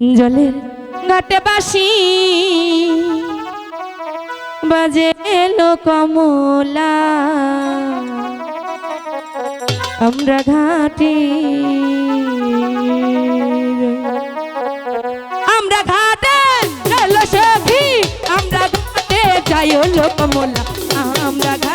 জলের ঘাটে বাসি বাজে এলো কমলা। আমরা ঘাটি। আমরা ঘাটে এলো সখী। আমরা ঘাটে যাই হলো কমলা। আমরা